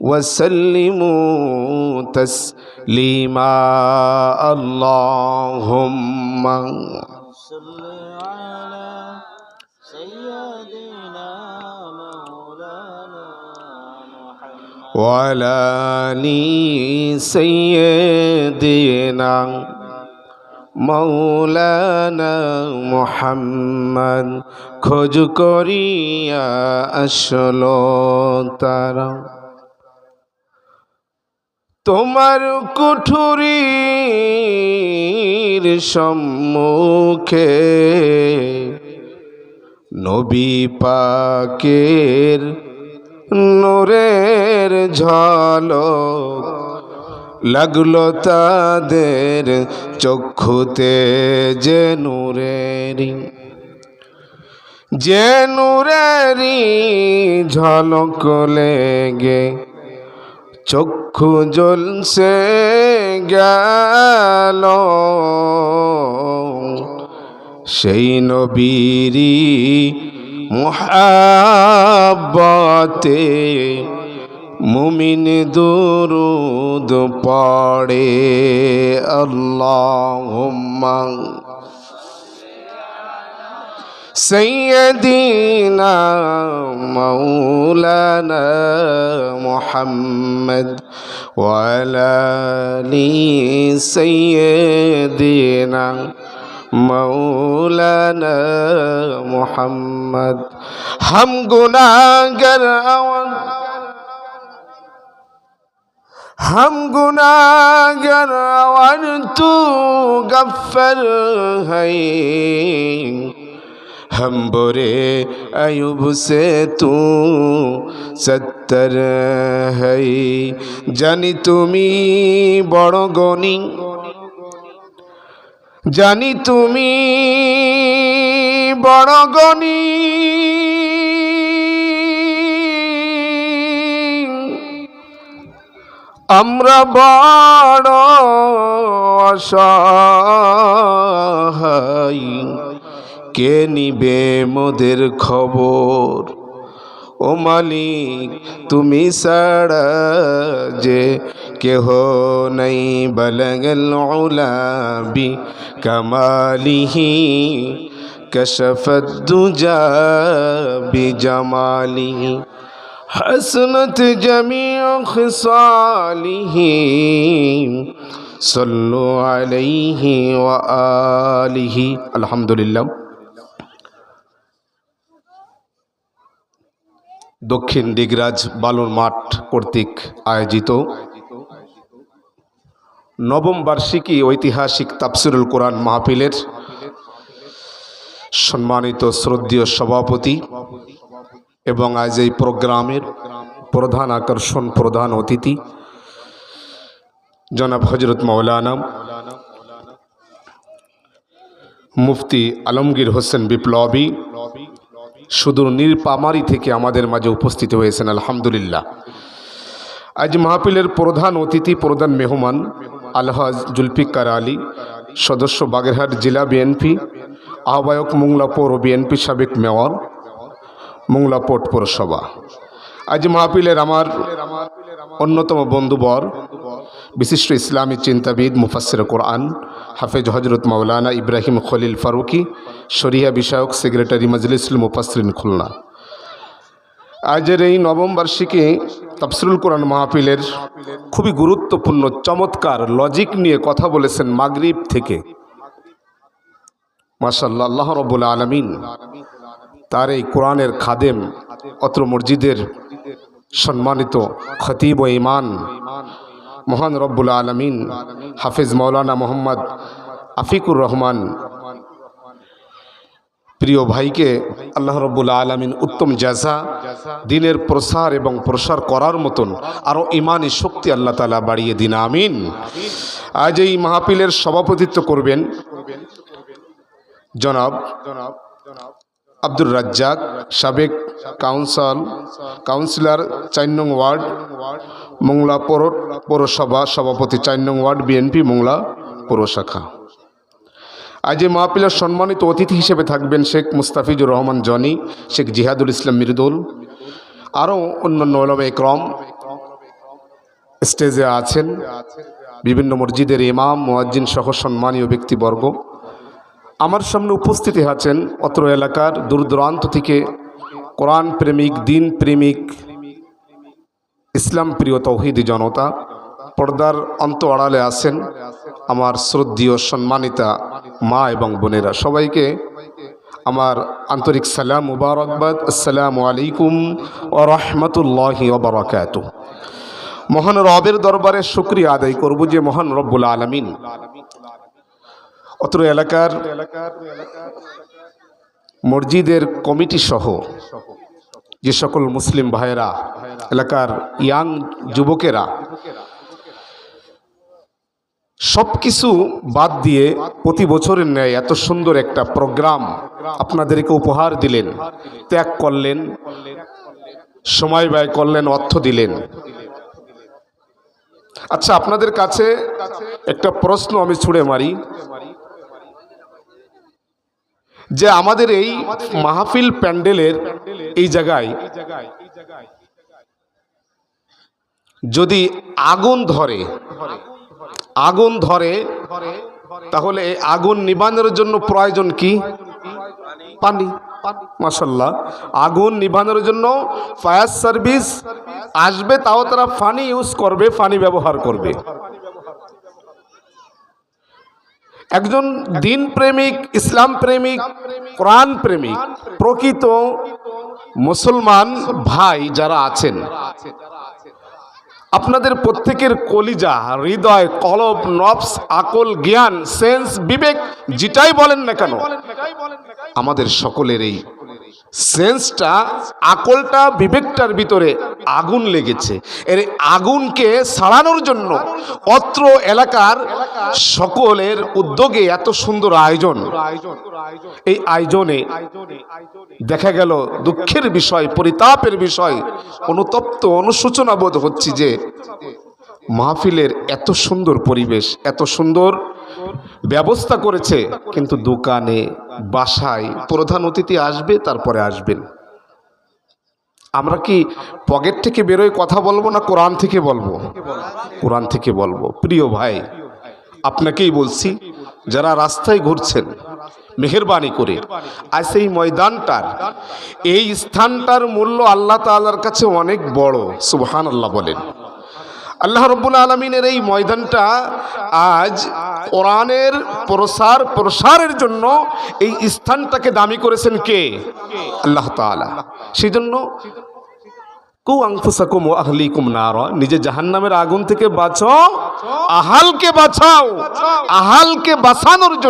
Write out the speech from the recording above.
وسلموا تسليما اللهم. صل على سيدنا مولانا محمد. وعلى سيدنا মৌলানা মোহাম্মদ খোঁজ করিয়া আসলো তারা। তোমার কুঠুরির সম্মুখে নবী পাকের নূরের ঝলক লাগল তাদের চক্ষুতে যে নূরেরি যে নূরেরি ঝলক লেগে চক্ষু জ্বলছে গেল। সেই নবীরি মুহাব্বতে মুমিন দুরুদ পড়ে আল্লাহ سيدنا مولانا محمد وعلى آله سيدنا مولانا محمد ہم گناہ گر हम गुनाहगार और तू गफ्फर है हम बुरे अयुब से तू সত্তর হই জানি তুমি বড় গণি জানি তুমি বড় গণি আমরা বড় অসহায়। কে নিবে মোদের খবর? ও মালিক, তুমি সাড়া যে কেহ নাই। বলগল উলাবি কমালিহি, কশফত দুজা বিজমালিহি حسنت جميع خصاله صلوا عليه وآله الحمد لله দক্ষিণ দিগরাজ বালুর মাঠ কর্তৃক আয়োজিত নবম বার্ষিকী ঐতিহাসিক তাফসিরুল কোরআন মাহফিলের সম্মানিত শ্রদ্ধীয় সভাপতি এবং আজ এই প্রোগ্রামের প্রধান আকর্ষণ, প্রধান অতিথি, জনাব হজরত মৌলানা মুফতি আলমগীর হোসেন বিপ্লবী সুদূর নীরপামারি থেকে আমাদের মাঝে উপস্থিত হয়েছেন, আলহামদুলিল্লাহ। আজ মাহফিলের প্রধান অতিথি, প্রধান মেহমান আলহাজ জুলফিকার আলী, সদস্য বাগেরহাট জেলা বিএনপি, আহ্বায়ক মোংলা পৌর বিএনপি সাবেক মেয়র মোংলা পোর্ট পৌরসভা। আজ মাহফিলের আমার অন্যতম বন্ধুবর, বিশিষ্ট ইসলামী চিন্তাবিদ মুফাসির কোরআন, হাফেজ হজরত মাওলানা ইব্রাহিম খলিল ফারুকি, শরিয়া বিষয়ক সেক্রেটারি মজলিসুল মুফাসরিন খুলনা। আজের এই নবম বার্ষিকী তাফসিরুল কোরআন মাহফিলের খুবই গুরুত্বপূর্ণ, চমৎকার লজিক নিয়ে কথা বলেছেন মাগরিব থেকে। মাসাল্লাহ রবুল আলমিন। তার এই কোরআনের খাদেম, অত্র মসজিদের সম্মানিত খতিব ও ইমান মহান রব্বুল আলমিন, হাফিজ মৌলানা মোহাম্মদ আফিকুর রহমান। প্রিয় ভাইকে, আল্লাহ রব্বুল আলমিন উত্তম জাজা দিনের প্রসার এবং প্রসার করার মতন আরও ইমানি শক্তি আল্লাহ তালা বাড়িয়ে দিন, আমিন। আজ এই মাহফিলের সভাপতিত্ব করবেন জনাব জনাব আব্দুর রাজ্জাক, সাবেক কাউন্সিল, কাউন্সিলর চার নং ওয়ার্ড, মোংলা পৌর পৌরসভা সভাপতি চার নং ওয়ার্ড, বিএনপি মোংলা পৌরশাখা। আজ এই মাহফিলের সম্মানিত অতিথি হিসেবে থাকবেন শেখ মুস্তাফিজুর রহমান জনি, শেখ জিহাদুল ইসলাম মৃদুল, আরও অন্যান্য ওলমে ক্রম স্টেজে আছেন বিভিন্ন মসজিদের ইমাম, মোয়াজ্জিন সহ সম্মানীয় ব্যক্তিবর্গ। আমার সামনে উপস্থিত আছেন অত্র এলাকার দূর দূরান্ত থেকে কোরআন প্রেমিক, দিন প্রেমিক, ইসলাম প্রিয় তৌহিদি জনতা, পর্দার অন্ত আড়ালে আছেন আমার শ্রদ্ধীয় সম্মানিতা মা এবং বোনেরা। সবাইকে আমার আন্তরিক সালাম মুবারকবাদ। আসসালামু আলাইকুম ও রহমতুল্লাহি ওবরাকাত মহান রবের দরবারে শুক্রিয়া আদায় করব যে মহান রব্বুল আলমিন অত্র এলাকার মসজিদের কমিটি সহ যে সকল মুসলিম ভাইয়েরা, এলাকার ইয়াং যুবকেরা সব কিছু বাদ দিয়ে প্রতি বছরের ন্যায় এত সুন্দর একটা প্রোগ্রাম আপনাদেরকে উপহার দিলেন, ত্যাগ করলেন, সময় ব্যয় করলেন, অর্থ দিলেন। আচ্ছা আপনাদের কাছে একটা প্রশ্ন আমি ছুড়ে মারি। যে আমাদের এই মাহফিল প্যান্ডেলের এই জায়গায়, যদি আগুন ধরে আগুন ধরে, তাহলে আগুন নিবানোর জন্য প্রয়োজন কি? পানি মাসাল্লাহ আগুন নিবানোর জন্য ফায়ার সার্ভিস আসবে, তাও তারা পানি ইউজ করবে, পানি ব্যবহার করবে। একজন দিন প্রেমিক, ইসলাম প্রেমিক, কোরআন প্রেমিক, প্রকৃত মুসলমান ভাই যারা আছেন। আপনাদের প্রত্যেকের কলিজা, হৃদয়, কলব নবস আকল, জ্ঞান, সেন্স, বিবেক, যেটাই বলেন না কেন, আমাদের সকলের এই সেন্সটা, আকলটা, বিবেকটার ভিতরে আগুন লেগেছে। এর আগুনকে সারানোর জন্য অত্র এলাকার সকলের উদ্যোগে এত সুন্দর আয়োজন। এই আয়োজনে দেখা গেল দুঃখের বিষয়, পরিতাপের বিষয়, অনুতপ্ত অনুশোচনা বোধ হচ্ছে যে মাহফিলের এত সুন্দর পরিবেশ, এত সুন্দর ব্যবস্থা করেছে, কিন্তু দোকানে, বাসায় প্রধান অতিথি আসবে, তারপরে আসবেন। আমরা কি পকেট থেকে বেরোয় কথা বলব না কোরআন থেকে বলব? কোরআন থেকে বলব। প্রিয় ভাই, আপনাকেই বলছি, যারা রাস্তায় ঘুরছেন, মেহরবানি করে, আজ এই ময়দানটার, এই স্থানটার মূল্য আল্লাহ তাআলার কাছে অনেক বড় সুবহান আল্লাহ বলেন। আল্লাহ রব্বুল আলমিনের এই ময়দানটা আজ কোরআনের প্রসার, প্রসারের জন্য এই স্থানটাকে দামি করেছেন কে? আল্লাহ তালা সেই জন্য কু আংফুসাকুম ও আহলিকুম নারা। নিজে জাহান্নামের আগুন থেকে বাঁচো, আহালকে বাঁচাও, আহালকে বাঁচানোর জন্য